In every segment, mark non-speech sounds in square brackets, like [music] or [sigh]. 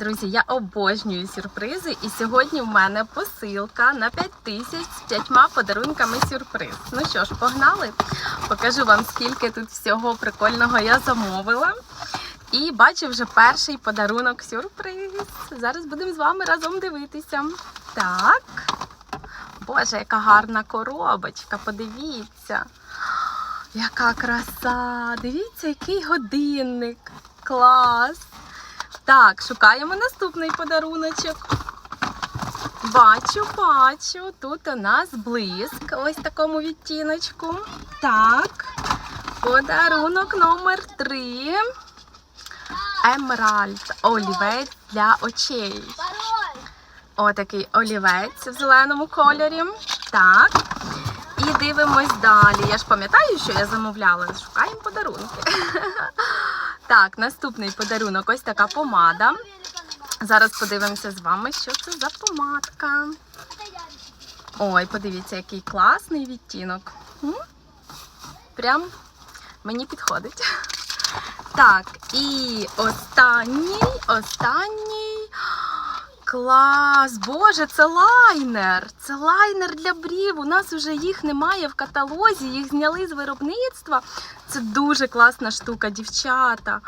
Друзі, я обожнюю сюрпризи, і сьогодні в мене посилка на 5 тисяч з п'ятьма подарунками сюрприз. Ну що ж, погнали? Покажу вам, скільки тут всього прикольного я замовила. І бачу вже перший подарунок сюрприз. Зараз будемо з вами разом дивитися. Так. Боже, яка гарна коробочка, подивіться. Яка краса! Дивіться, який годинник. Клас! Так, шукаємо наступний подаруночок. Бачу, бачу. Тут у нас блиск. Ось такому відтіночку. Так. Подарунок номер три. Емеральд. Олівець для очей. Отакий олівець в зеленому кольорі. Так. І дивимось далі. Я ж пам'ятаю, що я замовляла. Шукаємо подарунки. [laughs] Так, наступний подарунок ось така помада. Зараз подивимося з вами, що це за помадка. Ой, подивіться, який класний відтінок. Прям мені підходить. Так, і останній, останній. Клас! Боже, це лайнер! Це лайнер для брів. У нас вже їх немає в каталозі, їх зняли з виробництва. Це дуже класна штука, дівчата.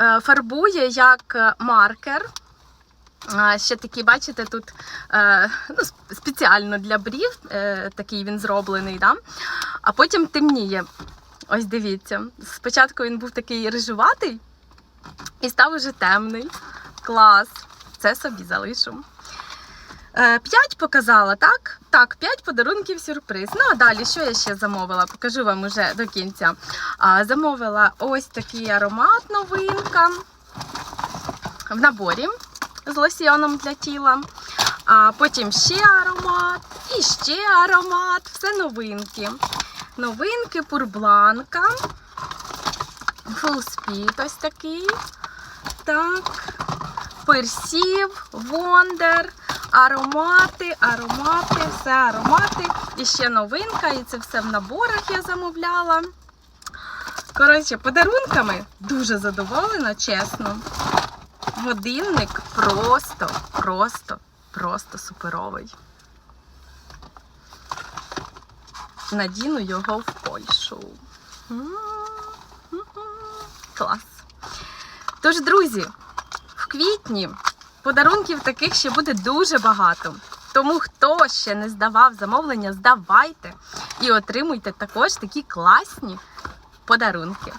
Е, Фарбує як е, маркер. Ще такий, бачите, тут е, ну, спеціально для брів, такий він зроблений, да? а потім темніє. Ось дивіться. Спочатку він був такий рижуватий і став уже темний. Клас. Це собі залишу. Е, П'ять показала, так? Так, п'ять подарунків сюрприз. Ну а далі, що я ще замовила? Покажу вам уже до кінця. А, замовила ось такий аромат новинка в наборі з лосьйоном для тіла. А потім ще аромат і ще аромат. Все новинки. Новинки пурбланка. Full Speed ось такий. Так. Персів, Вондер, аромати, аромати, все аромати. І ще новинка, і це все в наборах я замовляла. Коротше, подарунками дуже задоволена, чесно. Годинник просто, просто, просто суперовий. Надіну його в Польщу. Клас. Тож, друзі, в квітні подарунків таких ще буде дуже багато. Тому хто ще не здавав замовлення, здавайте і отримуйте також такі класні подарунки.